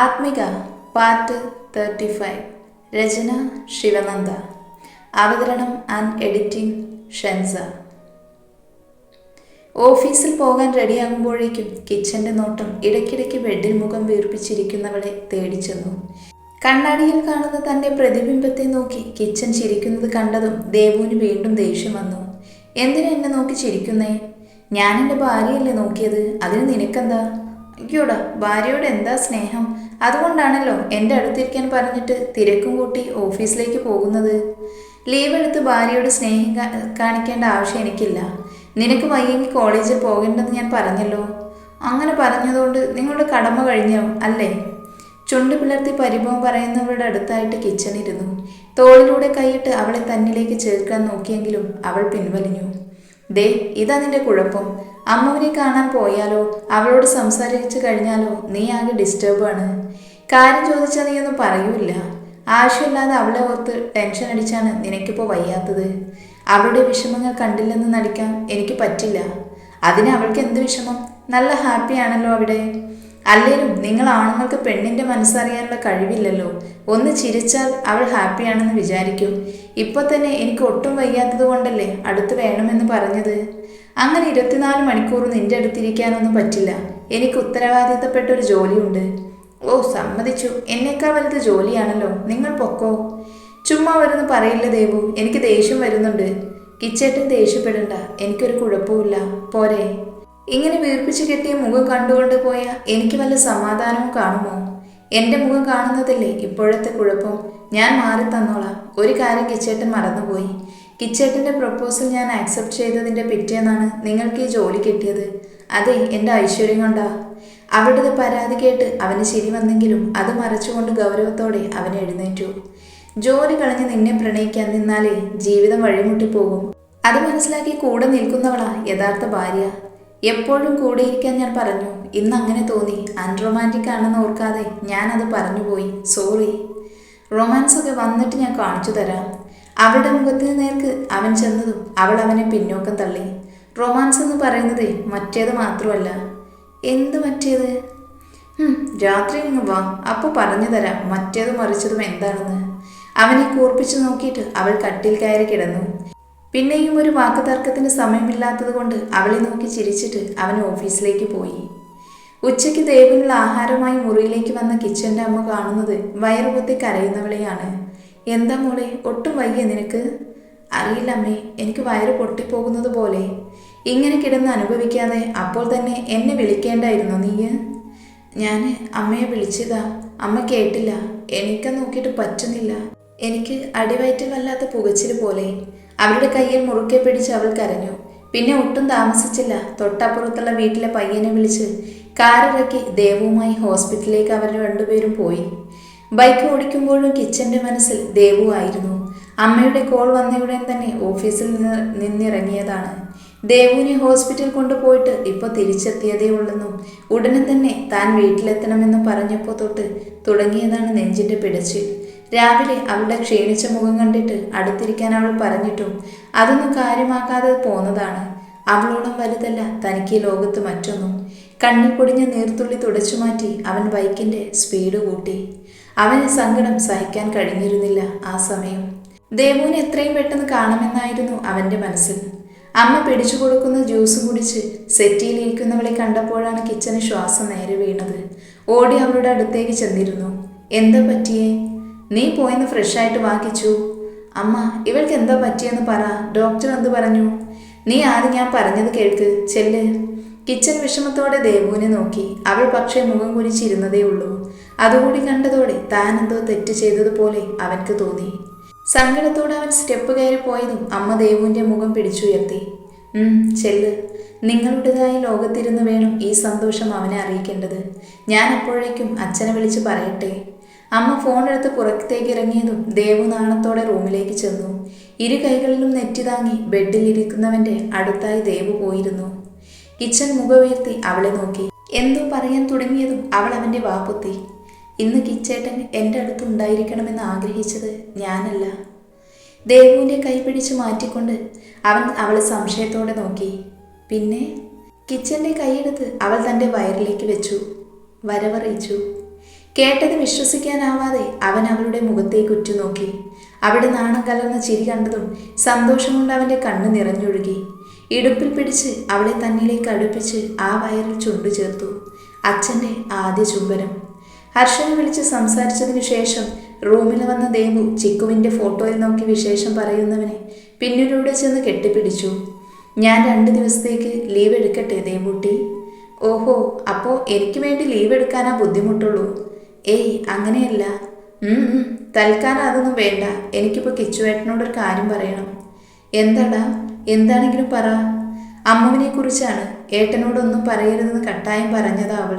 ആത്മിക part thirty five രചന ശിവനന്ദ. അവതരണം and editing ഷെൻസ. ഓഫീസിൽ പോകാൻ റെഡിയാകുമ്പോഴേക്കും കിച്ചന്റെ നോട്ടം ഇടയ്ക്കിടയ്ക്ക് ബെഡിൽ മുഖം വീർപ്പിച്ചിരിക്കുന്നവളെ തേടിച്ചെന്നു കണ്ണാടിയിൽ കാണുന്ന തന്റെ പ്രതിബിംബത്തെ നോക്കി കിച്ചൻ ചിരിക്കുന്നത് കണ്ടതും ദേവുവിന് വീണ്ടും ദേഷ്യം വന്നു. എന്തിനാ എന്നെ നോക്കി ചിരിക്കുന്നേ? ഞാൻ എന്റെ ഭാര്യയല്ലേ നോക്കിയത്? അതിന് നിനക്കെന്താ? അയ്യോടാ ഭാര്യയോട് എന്താ സ്നേഹം? അതുകൊണ്ടാണല്ലോ എന്റെ അടുത്തിരിക്കാൻ പറഞ്ഞിട്ട് തിരക്കും കൂട്ടി ഓഫീസിലേക്ക് പോകുന്നത്. ലീവ് എടുത്ത് ഭാര്യയോട് സ്നേഹം കാണിക്കേണ്ട ആവശ്യം എനിക്കില്ല. നിനക്ക് വയ്യെങ്കിൽ കോളേജിൽ പോകേണ്ടെന്ന് ഞാൻ പറഞ്ഞല്ലോ. അങ്ങനെ പറഞ്ഞതുകൊണ്ട് നിങ്ങളുടെ കടമ കഴിഞ്ഞോ? അല്ലേ? ചുണ്ട് പിളർത്തി പരിഭവം പറയുന്നവരുടെ അടുത്തായിട്ട് കിച്ചണിരുന്നു തോളിലൂടെ കൈയിട്ട് അവളെ തന്നിലേക്ക് ചേർക്കാൻ നോക്കിയെങ്കിലും അവൾ പിൻവലിഞ്ഞു. ദേ ഇതാ നിന്റെ കുഴപ്പം. അമ്മുവിനെ കാണാൻ പോയാലോ? അവളോട് സംസാരിച്ചു കഴിഞ്ഞാലോ? നീ ആകെ ഡിസ്റ്റർബാണ് കാര്യം ചോദിച്ചാൽ നീ ഒന്നും പറയൂല ആവശ്യമില്ലാതെ അവളെ ഓർത്ത് ടെൻഷൻ അടിച്ചാണ് നിനക്കിപ്പോൾ വയ്യാത്തത്. അവളുടെ വിഷമങ്ങൾ കണ്ടില്ലെന്ന് നടിക്കാൻ എനിക്ക് പറ്റില്ല. അതിന് അവൾക്ക് എന്ത് വിഷമം? നല്ല ഹാപ്പിയാണല്ലോ അവിടെ. അല്ലേലും നിങ്ങൾ ആണുങ്ങൾക്ക് പെണ്ണിന്റെ മനസ്സറിയാനുള്ള കഴിവില്ലല്ലോ. ഒന്ന് ചിരിച്ചാൽ അവൾ ഹാപ്പിയാണെന്ന് വിചാരിക്കും. ഇപ്പൊ തന്നെ എനിക്ക് ഒട്ടും വയ്യാത്തത് കൊണ്ടല്ലേ അടുത്ത് വേണമെന്ന് പറഞ്ഞത്? അങ്ങനെ ഇരുപത്തിനാല് മണിക്കൂർ നിന്റെ അടുത്തിരിക്കാനൊന്നും പറ്റില്ല. എനിക്ക് ഉത്തരവാദിത്തപ്പെട്ട ഒരു ജോലിയുണ്ട്. ഓ സമ്മതിച്ചു. എന്നേക്കാൾ വലുത് ജോലിയാണല്ലോ. നിങ്ങൾ പൊക്കോ. ചുമ്മാ വരുന്നു പറയില്ല ദേവു. എനിക്ക് ദേഷ്യം വരുന്നുണ്ട്. കിച്ചേട്ടൻ ദേഷ്യപ്പെടണ്ട. എനിക്കൊരു കുഴപ്പമില്ല പോരെ. ഇങ്ങനെ വീർപ്പിച്ച് കെട്ടിയ മുഖം കണ്ടുകൊണ്ട് പോയ എനിക്ക് വല്ല സമാധാനവും കാണുമോ? എന്റെ മുഖം കാണുന്നതല്ലേ ഇപ്പോഴത്തെ കുഴപ്പം? ഞാൻ മാറി തന്നോളാം ഒരു കാര്യം കിച്ചേട്ടൻ മറന്നുപോയി. കിച്ചേട്ടന്റെ പ്രപ്പോസൽ ഞാൻ ആക്സെപ്റ്റ് ചെയ്തതിന്റെ പിറ്റേന്നാണ് നിങ്ങൾക്ക് ഈ ജോലി കിട്ടിയത്. അതെ എന്റെ ഐശ്വര്യം കൊണ്ടാ. അവളുടെ പരാതി കേട്ട് അവന് ശരി വന്നെങ്കിലും അത് മറച്ചുകൊണ്ട് ഗൗരവത്തോടെ അവൻ എഴുന്നേറ്റു. ജോലി കളഞ്ഞ് നിന്നെ പ്രണയിക്കാൻ നിന്നാലേ ജീവിതം വഴിമുട്ടിപ്പോകും അത് മനസ്സിലാക്കി കൂടെ നിൽക്കുന്നവളാ യഥാർത്ഥ ഭാര്യ. എപ്പോഴും കൂടെയിരിക്കാൻ ഞാൻ പറഞ്ഞു ഇന്ന് അങ്ങനെ തോന്നി. അൺറൊമാന്റിക് ആണെന്ന് ഓർക്കാതെ ഞാനത് പറഞ്ഞുപോയി. സോറി. റൊമാൻസ് ഒക്കെ വന്നിട്ട് ഞാൻ കാണിച്ചു തരാം. അവളുടെ മുഖത്തിന് നേർക്ക് അവൻ ചെന്നതും അവൾ അവനെ പിന്നോക്കം തള്ളി. റൊമാൻസ് എന്ന് പറയുന്നത് മറ്റേത് മാത്രമല്ല. എന്ത് മറ്റേത്? രാത്രി ഇങ്ങ് വാ. അപ്പോൾ പറഞ്ഞു തരാം മറ്റേതും മറിച്ചതും എന്താണെന്ന്. അവനെ കൂർപ്പിച്ചു നോക്കിയിട്ട് അവൾ കട്ടിൽ കയറി കിടന്നു. പിന്നെയും ഒരു വാക്ക് തർക്കത്തിന് സമയമില്ലാത്തത് കൊണ്ട് അവളെ നോക്കി ചിരിച്ചിട്ട് അവൻ ഓഫീസിലേക്ക് പോയി. ഉച്ചയ്ക്ക് ദേവിനുള്ള ആഹാരമായി മുറിയിലേക്ക് വന്ന കിച്ചന്റെ അമ്മ കാണുന്നത് വയറുപൊത്തി കരയുന്നവളെയാണ്. എന്താ മോളെ? ഒട്ടും വയ്യ നിനക്ക്? അറിയില്ല അമ്മേ എനിക്ക് വയറ് പൊട്ടിപ്പോകുന്നത് പോലെ. ഇങ്ങനെ കിടന്ന് അനുഭവിക്കാതെ അപ്പോൾ തന്നെ എന്നെ വിളിക്കേണ്ടായിരുന്നു നീ. ഞാൻ അമ്മയെ വിളിച്ചതാ. അമ്മ കേട്ടില്ല. എനിക്ക് നോക്കിയിട്ട് പറ്റുന്നില്ല. എനിക്ക് അടിവയറ്റിൽ വല്ലാത്ത പുകച്ചിൽ പോലെ. അവരുടെ കയ്യിൽ മുറുക്കെ പിടിച്ച് അവൾ കരഞ്ഞു. പിന്നെ ഒട്ടും താമസിച്ചില്ല. തൊട്ടപ്പുറത്തുള്ള വീട്ടിലെ പയ്യനെ വിളിച്ച് കാറിറക്കി ദേവുമായി ഹോസ്പിറ്റലിലേക്ക് അവർ രണ്ടുപേരും പോയി. ബൈക്ക് ഓടിക്കുമ്പോഴും കിച്ചന്റെ മനസ്സിൽ ദേവു ആയിരുന്നു. അമ്മയുടെ കോൾ വന്നയുടൻ തന്നെ ഓഫീസിൽ നിന്ന് നിന്നിറങ്ങിയതാണ്. ദേവുവിനെ ഹോസ്പിറ്റൽ കൊണ്ടുപോയിട്ട് ഇപ്പോൾ തിരിച്ചെത്തിയതേ ഉള്ളെന്നും ഉടനെ തന്നെ താൻ വീട്ടിലെത്തണമെന്നും പറഞ്ഞപ്പോൾ തൊട്ട് തുടങ്ങിയതാണ് നെഞ്ചിന്റെ പിടച്ചിൽ രാവിലെ അവളുടെ ക്ഷീണിച്ച മുഖം കണ്ടിട്ട് അടുത്തിരിക്കാൻ അവൾ പറഞ്ഞിട്ടും അതൊന്നും കാര്യമാക്കാതെ പോന്നതാണ്. അവളോളം വലുതല്ല തനിക്ക് ഈ ലോകത്ത് മറ്റൊന്നും. കണ്ണിൽ പൊടിഞ്ഞ നീർത്തുള്ളി തുടച്ചു മാറ്റി അവൻ ബൈക്കിന്റെ സ്പീഡ് കൂട്ടി. അവന് സങ്കടം സഹിക്കാൻ കഴിഞ്ഞിരുന്നില്ല ആ സമയം. ദേവുവിനെ എത്രയും പെട്ടെന്ന് കാണുമെന്നായിരുന്നു അവന്റെ മനസ്സിൽ. അമ്മ പിടിച്ചു കൊടുക്കുന്ന ജ്യൂസ് കുടിച്ച് സെറ്റിയിലിരിക്കുന്നവളെ കണ്ടപ്പോഴാണ് കിച്ചന് ശ്വാസം നേരെ വീണത്. ഓടി അവളുടെ അടുത്തേക്ക് ചെന്നിരുന്നു. എന്താ പറ്റിയേ? നീ പോയെന്ന് ഫ്രഷായിട്ട് വാങ്ങിച്ചു. അമ്മ ഇവൾക്ക് എന്താ പറ്റിയെന്ന് പറ. ഡോക്ടർ എന്ത് പറഞ്ഞു? നീ ആദ്യം ഞാൻ പറഞ്ഞത് കേൾക്ക്. ചെല്ല്. കിച്ചൻ വിഷമത്തോടെ ദേവുവിനെ നോക്കി. അവൾ പക്ഷേ മുഖം കുരിച്ചിരുന്നതേ ഉള്ളൂ. അതുകൂടി കണ്ടതോടെ താൻ എന്തോ തെറ്റ് ചെയ്തതുപോലെ അവൻക്ക് തോന്നി. സങ്കടത്തോടെ അവൻ സ്റ്റെപ്പ് കയറി പോയതും അമ്മ ദേവുവിന്റെ മുഖം പിടിച്ചുയർത്തി. ചെല്ല്. നിങ്ങളുടേതായ ലോകത്തിരുന്ന് വേണം ഈ സന്തോഷം അവനെ അറിയിക്കേണ്ടത്. ഞാൻ അപ്പോഴേക്കും അച്ഛനെ വിളിച്ച് പറയട്ടെ. അമ്മ ഫോൺ എടുത്ത് പുറത്തേക്ക് ഇറങ്ങിയതും ദേവു നാണത്തോടെ റൂമിലേക്ക് ചെന്നു. ഇരു കൈകളിലും നെറ്റി താങ്ങി ബെഡിൽ ഇരിക്കുന്നവന്റെ അടുത്തായി ദേവു പോയിരുന്നു. കിച്ചൻ മുഖമുയർത്തി അവളെ നോക്കി. എന്തോ പറയാൻ തുടങ്ങിയതും അവൾ അവന്റെ വാപ്പുത്തി. ഇന്ന് കിച്ചേട്ടൻ എന്റെ അടുത്ത് ഉണ്ടായിരിക്കണമെന്ന് ആഗ്രഹിച്ചത് ഞാനല്ല. ദേവുവിന്റെ കൈ പിടിച്ച് മാറ്റിക്കൊണ്ട് അവൻ അവളെ സംശയത്തോടെ നോക്കി. പിന്നെ? കിച്ചന്റെ കൈയെടുത്ത് അവൾ തന്റെ വയറിലേക്ക് വെച്ചു. വരവറിയിച്ചു. കേട്ടത് വിശ്വസിക്കാനാവാതെ അവൻ അവളുടെ മുഖത്തേക്ക് ഉറ്റുനോക്കി. അവിടെ നാണം കലർന്ന ചിരി കണ്ടതും സന്തോഷം കൊണ്ട് അവന്റെ കണ്ണ് നിറഞ്ഞൊഴുകി. ഇടുപ്പിൽ പിടിച്ച് അവളെ തന്നിലേക്ക് അടുപ്പിച്ച് ആ വയറിൽ ചുണ്ടു ചേർത്തു. അച്ഛന്റെ ആദ്യ ചുംബനം. ഹർഷനെ വിളിച്ച് സംസാരിച്ചതിനു ശേഷം റൂമിൽ വന്ന ദേവു ചിക്കുവിന്റെ ഫോട്ടോയിൽ നോക്കി വിശേഷം പറയുന്നവനെ പിന്നിലൂടെ ചെന്ന് കെട്ടിപ്പിടിച്ചു. ഞാൻ രണ്ട് ദിവസത്തേക്ക് ലീവ് എടുക്കട്ടെ ദേവൂട്ടി? ഓഹോ അപ്പോൾ എനിക്ക് വേണ്ടി ലീവ് എടുക്കാനാ ബുദ്ധിമുട്ടുള്ളൂ. ഏയ് അങ്ങനെയല്ല. തൽക്കാലം അതൊന്നും വേണ്ട. എനിക്കിപ്പോൾ കിച്ചുവേട്ടനോടൊരു കാര്യം പറയണം. എന്താടാ? എന്താണെങ്കിലും പറ. അമ്മുവിനെ കുറിച്ചാണ് ഏട്ടനോടൊന്നും പറയരുതെന്ന് കട്ടായം പറഞ്ഞതാ അവൾ.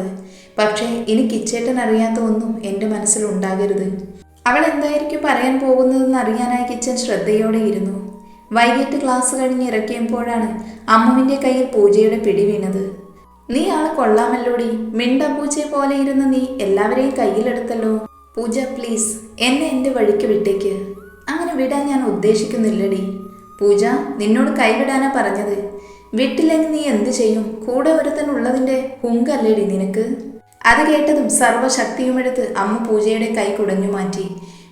പക്ഷേ എനിക്ക് കിച്ചേട്ടൻ അറിയാത്ത ഒന്നും എന്റെ മനസ്സിൽ ഉണ്ടാകരുത്. അവൾ എന്തായിരിക്കും പറയാൻ പോകുന്നതെന്ന് അറിയാനായി കിച്ചൻ ശ്രദ്ധയോടെ ഇരുന്നു. വൈകിട്ട് ക്ലാസ് കഴിഞ്ഞ് ഇറക്കിയപ്പോഴാണ് അമ്മുവിന്റെ കയ്യിൽ പൂജയുടെ പിടി വീണത്. നീ ആൾ കൊള്ളാമല്ലോടി. മിണ്ടപ്പൂച്ചയെ പോലെ ഇരുന്ന് നീ എല്ലാവരെയും കയ്യിലെടുത്തല്ലോ. പൂജ പ്ലീസ് എന്നെ എന്റെ വഴിക്ക് വിട്ടേക്ക്. അങ്ങനെ വിടാൻ ഞാൻ ഉദ്ദേശിക്കുന്നില്ലടി. പൂജ നിന്നോട് കൈവിടാനാ പറഞ്ഞത്. വിട്ടില്ലെങ്കിൽ നീ എന്ത് ചെയ്യും? കൂടെ ഒരുത്തൻ ഉള്ളതിന്റെ ഹുങ്കല്ലേടി നിനക്ക്? അത് കേട്ടതും സർവശക്തിയുമെടുത്ത് അമ്മ പൂജയുടെ കൈ കുടഞ്ഞു മാറ്റി.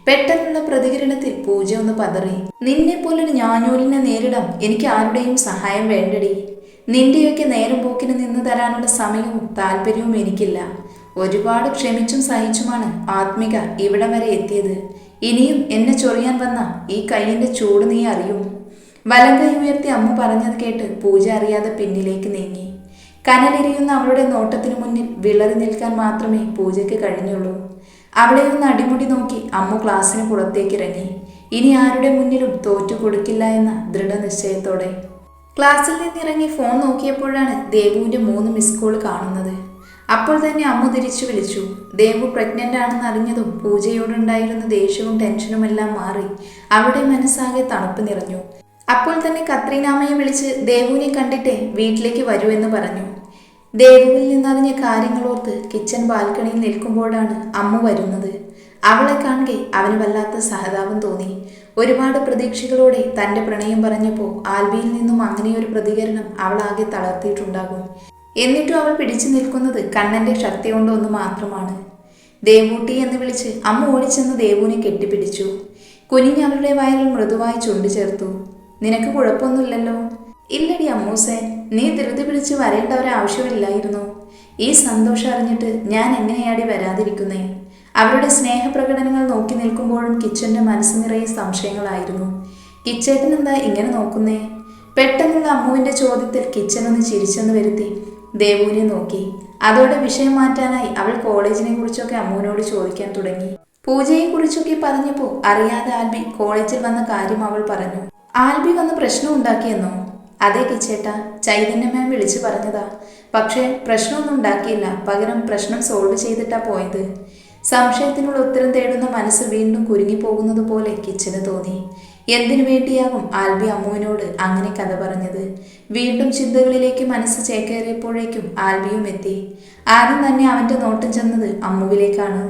പെട്ടെന്നുള്ള പ്രതികരണത്തിൽ പൂജ ഒന്ന് പതറി. നിന്നെ പോലൊരു ഞാനൂലിനെ നേരിടാൻ എനിക്ക് ആരുടെയും സഹായം വേണ്ടടി. നിന്റെയൊക്കെ നേരം പോക്കിന് നിന്ന് തരാനുള്ള സമയവും താല്പര്യവും എനിക്കില്ല. ഒരുപാട് ക്ഷമിച്ചും സഹിച്ചുമാണ് ആത്മിക ഇവിടം വരെ എത്തിയത്. ഇനിയും എന്നെ ചൊറിയാൻ വന്ന ഈ കൈയിന്റെ ചൂട് നീ അറിയും. വലം കൈ ഉയർത്തി അമ്മ പറഞ്ഞത് കേട്ട് പൂജ അറിയാതെ പിന്നിലേക്ക് നീങ്ങി. കനലിരിയുന്ന അവളുടെ നോട്ടത്തിനു മുന്നിൽ വിളറി നിൽക്കാൻ മാത്രമേ പൂജയ്ക്ക് കഴിഞ്ഞുള്ളൂ. അവിടെ ഒന്ന് അടിമുടി നോക്കി അമ്മ ക്ലാസ്സിന് പുറത്തേക്ക് ഇറങ്ങി ഇനി ആരുടെ മുന്നിലും തോറ്റു കൊടുക്കില്ല എന്ന ദൃഢനിശ്ചയത്തോടെ. ക്ലാസ്സിൽ നിന്നിറങ്ങി ഫോൺ നോക്കിയപ്പോഴാണ് ദേവുവിന്റെ മൂന്ന് മിസ് കോൾ കാണുന്നത്. അപ്പോൾ തന്നെ അമ്മ തിരിച്ചു വിളിച്ചു. ദേവു പ്രഗ്നന്റ് ആണെന്ന് അറിഞ്ഞതും പൂജയോടുണ്ടായിരുന്ന ദേഷ്യവും ടെൻഷനുമെല്ലാം മാറി. അവളുടെ മനസ്സാകെ തണുപ്പ് നിറഞ്ഞു. അപ്പോൾ തന്നെ കത്രീനാമയെ വിളിച്ച് ദേവുവിനെ കണ്ടിട്ടേ വീട്ടിലേക്ക് വരൂ എന്ന് പറഞ്ഞു. ദേവുവിൽ നിന്നറിഞ്ഞ കാര്യങ്ങളോർത്ത് കിച്ചൺ ബാൽക്കണിയിൽ നിൽക്കുമ്പോഴാണ് അമ്മ വരുന്നത്. അവളെ കാണുകെ അവന് വല്ലാത്ത സഹതാപം തോന്നി. ഒരുപാട് പ്രതീക്ഷകളോടെ തന്റെ പ്രണയം പറഞ്ഞപ്പോൾ ആൽബിയിൽ നിന്നും അങ്ങനെയൊരു പ്രതികരണം അവളാകെ തളർത്തിയിട്ടുണ്ടാകും. എന്നിട്ടും അവൾ പിടിച്ചു നിൽക്കുന്നത് കണ്ണന്റെ ശക്തി കൊണ്ടൊന്ന് മാത്രമാണ്. ദേവൂട്ടി എന്ന് വിളിച്ച് അമ്മ ഓടിച്ചെന്ന് ദേവുവിനെ കെട്ടിപ്പിടിച്ചു. കുനിഞ്ഞ് അവളുടെ വയറിൽ മൃദുവായി ചുണ്ടു ചേർത്തു. നിനക്ക് കുഴപ്പമൊന്നുമില്ലല്ലോ. ഇല്ലടി അമ്മൂസേ നീ ധൃതി പിടിച്ച് വരേണ്ട ഒരാവശ്യമില്ലായിരുന്നു ഈ സന്തോഷം അറിഞ്ഞിട്ട് ഞാൻ എങ്ങനെയാടി വരാതിരിക്കുന്നേ? അവരുടെ സ്നേഹപ്രകടനങ്ങൾ നോക്കി നിൽക്കുമ്പോഴും കിച്ചന്റെ മനസ്സ് നിറയെ സംശയങ്ങളായിരുന്നു. കിച്ചേട്ടൻ എന്താ ഇങ്ങനെ നോക്കുന്നേ? പെട്ടെന്നുള്ള അമ്മുവിന്റെ ചോദ്യത്തിൽ കിച്ചൻ ഒന്ന് ചിരിച്ചെന്ന് വരുത്തി ദേവുവിനെ നോക്കി. അതോടെ വിഷയം മാറ്റാനായി അവൾ കോളേജിനെ കുറിച്ചൊക്കെ അമ്മുവിനോട് ചോദിക്കാൻ തുടങ്ങി. പൂജയെ കുറിച്ചൊക്കെ പറഞ്ഞപ്പോൾ അറിയാതെ ആൽബി കോളേജിൽ വന്ന കാര്യം അവൾ പറഞ്ഞു. ആൽബി വന്ന് പ്രശ്നം ഉണ്ടാക്കിയെന്നോ? അതെ കിച്ചേട്ട ചൈതന്യ മാം വിളിച്ചു പറഞ്ഞതാ. പക്ഷേ പ്രശ്നമൊന്നും ഉണ്ടാക്കിയില്ല. പകരം പ്രശ്നം സോൾവ് ചെയ്തിട്ടാ പോയത്. സംശയത്തിനുള്ള ഉത്തരം തേടുന്ന മനസ്സ് വീണ്ടും കുരുങ്ങിപ്പോകുന്നത് പോലെ കിച്ചന് തോന്നി. എന്തിനു വേണ്ടിയാകും ആൽബി അമ്മുവിനോട് അങ്ങനെ കഥ പറഞ്ഞത്? വീണ്ടും ചിന്തകളിലേക്ക് മനസ്സ് ചേക്കേറിയപ്പോഴേക്കും ആൽബിയും എത്തി. ആദ്യം തന്നെ അവന്റെ നോട്ടം ചെന്നത് അമ്മുവിലേക്കാണ്.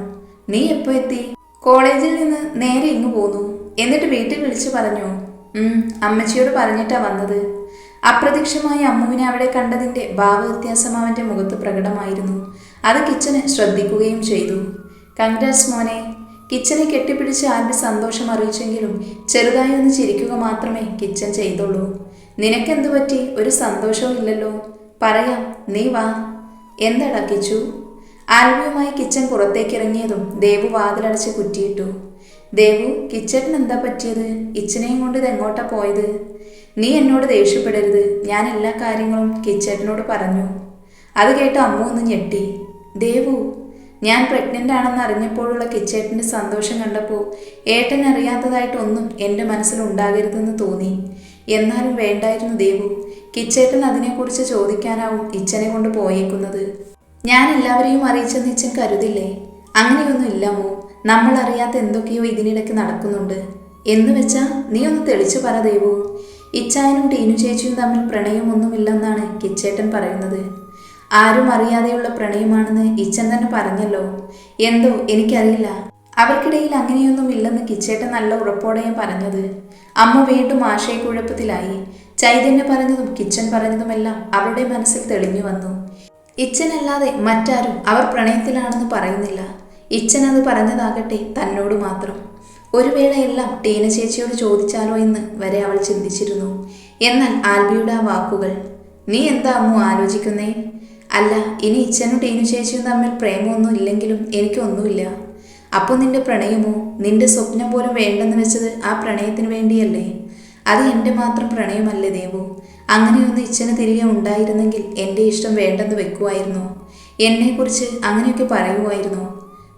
നീ എപ്പോ എത്തി? കോളേജിൽ നിന്ന് നേരെ ഇങ്ങു പോന്നു. എന്നിട്ട് വീട്ടിൽ വിളിച്ചു പറഞ്ഞു. അമ്മച്ചിയോട് പറഞ്ഞിട്ടാ വന്നത്. അപ്രത്യക്ഷമായി അമ്മുവിനെ അവിടെ കണ്ടതിന്റെ ഭാവവ്യത്യാസം അവന്റെ മുഖത്ത് പ്രകടമായിരുന്നു. അത് കിച്ചന് ശ്രദ്ധിക്കുകയും ചെയ്തു. കൺഗ്രാറ്റ്സ് മോനെ കിച്ചനെ കെട്ടിപ്പിടിച്ച് ആരുടെ സന്തോഷം അറിയിച്ചെങ്കിലും ചെറുതായി ഒന്ന് ചിരിക്കുക മാത്രമേ കിച്ചൻ ചെയ്തുള്ളൂ. നിനക്കെന്തു പറ്റി? ഒരു സന്തോഷവും ഇല്ലല്ലോ. പറയാം നീ വാ. എന്തടക്കിച്ചു കിച്ചു? ആൽബിയുമായി കിച്ചൻ പുറത്തേക്കിറങ്ങിയതും ദേവു വാതിലടച്ച് കുറ്റിയിട്ടു. ദേവു കിച്ചണിന് എന്താ പറ്റിയത്? ഇച്ചനെയും കൊണ്ട് ഇത് എങ്ങോട്ടാ പോയത്? നീ എന്നോട് ദേഷ്യപ്പെടരുത്. ഞാൻ എല്ലാ കാര്യങ്ങളും കിച്ചേട്ടനോട് പറഞ്ഞു. അത് കേട്ട് അമ്മ ഒന്ന് ഞെട്ടി. ദേവു ഞാൻ പ്രഗ്നന്റ് ആണെന്ന് അറിഞ്ഞപ്പോഴുള്ള കിച്ചേട്ടന്റെ സന്തോഷം കണ്ടപ്പോൾ ഏട്ടൻ അറിയാത്തതായിട്ടൊന്നും എന്റെ മനസ്സിൽ ഉണ്ടാകരുതെന്ന് തോന്നി. എന്നാലും വേണ്ടായിരുന്നു ദേവു. കിച്ചേട്ടൻ അതിനെക്കുറിച്ച് ചോദിക്കാനാവും ഇച്ചനെ കൊണ്ട് പോയേക്കുന്നത്. ഞാൻ എല്ലാവരെയും അറിയിച്ചെന്ന് ഇച്ചൻ കരുതില്ലേ? അങ്ങനെയൊന്നും ഇല്ലാമോ നമ്മൾ അറിയാത്ത എന്തൊക്കെയോ ഇതിനിടയ്ക്ക് നടക്കുന്നുണ്ട്. എന്ന് വെച്ചാൽ നീ ഒന്ന് തെളിച്ചു പറ ദേവു. ഇച്ചായനും ടീനു ചേച്ചിയും തമ്മിൽ പ്രണയമൊന്നുമില്ലെന്നാണ് കിച്ചേട്ടൻ പറയുന്നത്. ആരും അറിയാതെയുള്ള പ്രണയമാണെന്ന് ഇച്ചൻ തന്നെ പറഞ്ഞല്ലോ. എന്തോ എനിക്കറിയില്ല. അവർക്കിടയിൽ അങ്ങനെയൊന്നും ഇല്ലെന്ന് കിച്ചേട്ടൻ നല്ല ഉറപ്പോടെ ഞാൻ പറഞ്ഞത്. അമ്മ വീണ്ടും ആശയക്കുഴപ്പത്തിലായി. ചൈതന്യ പറഞ്ഞതും കിച്ചൻ പറഞ്ഞതുമെല്ലാം അവരുടെ മനസ്സിൽ തെളിഞ്ഞു വന്നു. ഇച്ചനല്ലാതെ മറ്റാരും അവർ പ്രണയത്തിലാണെന്ന് പറയുന്നില്ല. ഇച്ചൻ അത് പറഞ്ഞതാകട്ടെ തന്നോട് മാത്രം. ഒരു വേളയെല്ലാം ടീന ചേച്ചിയോട് ചോദിച്ചാലോ എന്ന് വരെ അവൾ ചിന്തിച്ചിരുന്നു. എന്നാൽ ആൽബിയുടെ ആ വാക്കുകൾ നീ എന്താ അമ്മു ആലോചിക്കുന്നേ? അല്ല ഇനി ഇച്ഛനും ടീനു ചേച്ചിയും തമ്മിൽ പ്രേമമൊന്നും ഇല്ലെങ്കിലും എനിക്കൊന്നുമില്ല. അപ്പോൾ നിന്റെ പ്രണയമോ? നിന്റെ സ്വപ്നം പോലും വേണ്ടെന്ന് വെച്ചത് ആ പ്രണയത്തിന് വേണ്ടിയല്ലേ? അത് എന്റെ മാത്രം പ്രണയമല്ലേ ദേവു? അങ്ങനെയൊന്ന് ഇച്ഛന് തിരികെ ഉണ്ടായിരുന്നെങ്കിൽ എന്റെ ഇഷ്ടം വേണ്ടെന്ന് വെക്കുമായിരുന്നു എന്നെക്കുറിച്ച് അങ്ങനെയൊക്കെ പറയുമായിരുന്നു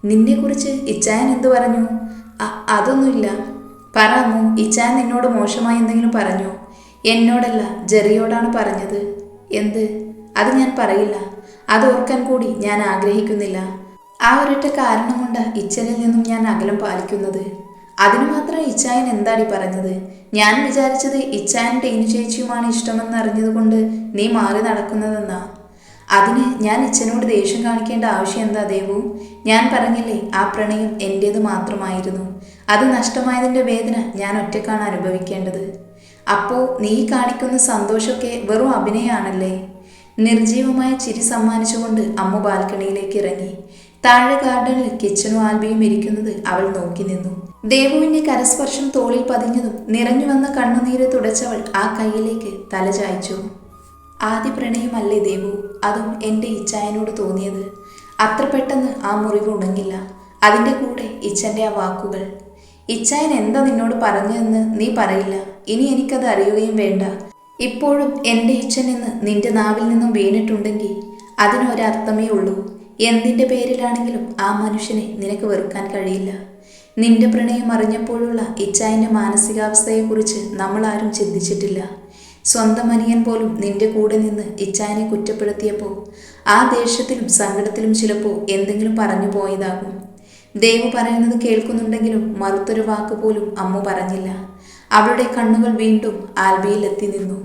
നിന്നെക്കുറിച്ച് ഇച്ചായൻ എന്ത് പറഞ്ഞു? അതൊന്നുമില്ല. പറ ഇച്ചായൻ നിന്നോട് മോശമായി എന്തെങ്കിലും പറഞ്ഞു? എന്നോടല്ല ജെറിയോടാണ് പറഞ്ഞത്. എന്ത്? അത് ഞാൻ പറയില്ല. അത് ഓർക്കാൻ കൂടി ഞാൻ ആഗ്രഹിക്കുന്നില്ല. ആ ഒരൊറ്റ കാരണം കൊണ്ട് ഇച്ചനിൽ നിന്നും ഞാൻ അകലം പാലിക്കുന്നത്. അതിനു മാത്രം ഇച്ചായൻ എന്താടി പറഞ്ഞത്? ഞാൻ വിചാരിച്ചത് ഇച്ചായൻ ടീനു ചേച്ചിയുമാണ് ഇഷ്ടമെന്ന് അറിഞ്ഞതുകൊണ്ട് നീ മാറി നടക്കുന്നതെന്നാ. അതിന് ഞാൻ ഇച്ഛനോട് ദേഷ്യം കാണിക്കേണ്ട ആവശ്യം എന്താ ദേവു? ഞാൻ പറഞ്ഞില്ലേ ആ പ്രണയം എന്റേത് മാത്രമായിരുന്നു. അത് നഷ്ടമായതിന്റെ വേദന ഞാൻ ഒറ്റക്കാണ് അനുഭവിക്കേണ്ടത്. അപ്പോൾ നീ കാണിക്കുന്ന സന്തോഷമൊക്കെ വെറും അഭിനയമാണല്ലേ നിർജീവമായ ചിരി സമ്മാനിച്ചുകൊണ്ട് അമ്മ ബാൽക്കണിയിലേക്ക് ഇറങ്ങി. താഴെ ഗാർഡനിൽ കിച്ചനും ആൽബിയും ഇരിക്കുന്നത് അവൾ നോക്കി നിന്നു. ദേവുവിന്റെ കരസ്പർശം തോളിൽ പതിഞ്ഞതും നിറഞ്ഞു വന്ന കണ്ണുനീര് തുടച്ചവൾ ആ കൈയിലേക്ക് തല ചായ്ച്ചു. ആദ്യ പ്രണയമല്ലേ ദേവു? അതും എന്റെ ഇച്ചായനോട് തോന്നിയത്. അത്ര പെട്ടെന്ന് ആ മുറിവ് ഉണങ്ങില്ല. അതിന്റെ കൂടെ ഇച്ഛന്റെ ആ വാക്കുകൾ. ഇച്ചായൻ എന്താ നിന്നോട് പറഞ്ഞതെന്ന് നീ പറയില്ല. ഇനി എനിക്കത് അറിയുകയും വേണ്ട. ഇപ്പോഴും എന്റെ ഇച്ഛൻ എന്ന് നിന്റെ നാവിൽ നിന്നും വീണിട്ടുണ്ടെങ്കിൽ അതിനൊരർത്ഥമേ ഉള്ളൂ. എന്തിന്റെ പേരിലാണെങ്കിലും ആ മനുഷ്യനെ നിനക്ക് വെറുക്കാൻ കഴിയില്ല. നിന്റെ പ്രണയം അറിഞ്ഞപ്പോഴുള്ള ഇച്ചായന്റെ മാനസികാവസ്ഥയെക്കുറിച്ച് നമ്മളാരും ചിന്തിച്ചിട്ടില്ല. സ്വന്തം അനിയൻ പോലും നിന്റെ കൂടെ നിന്ന് ഇച്ചാനെ കുറ്റപ്പെടുത്തിയപ്പോൾ ആ ദേഷ്യത്തിലും സങ്കടത്തിലും ചിലപ്പോൾ എന്തെങ്കിലും പറഞ്ഞു പോയതാകും. ദേവ് പറയുന്നത് കേൾക്കുന്നുണ്ടെങ്കിലും മറുത്തൊരു വാക്ക് പോലും അമ്മ പറഞ്ഞില്ല. അവളുടെ കണ്ണുകൾ വീണ്ടും ആൽബിയിലെത്തി നിന്നു.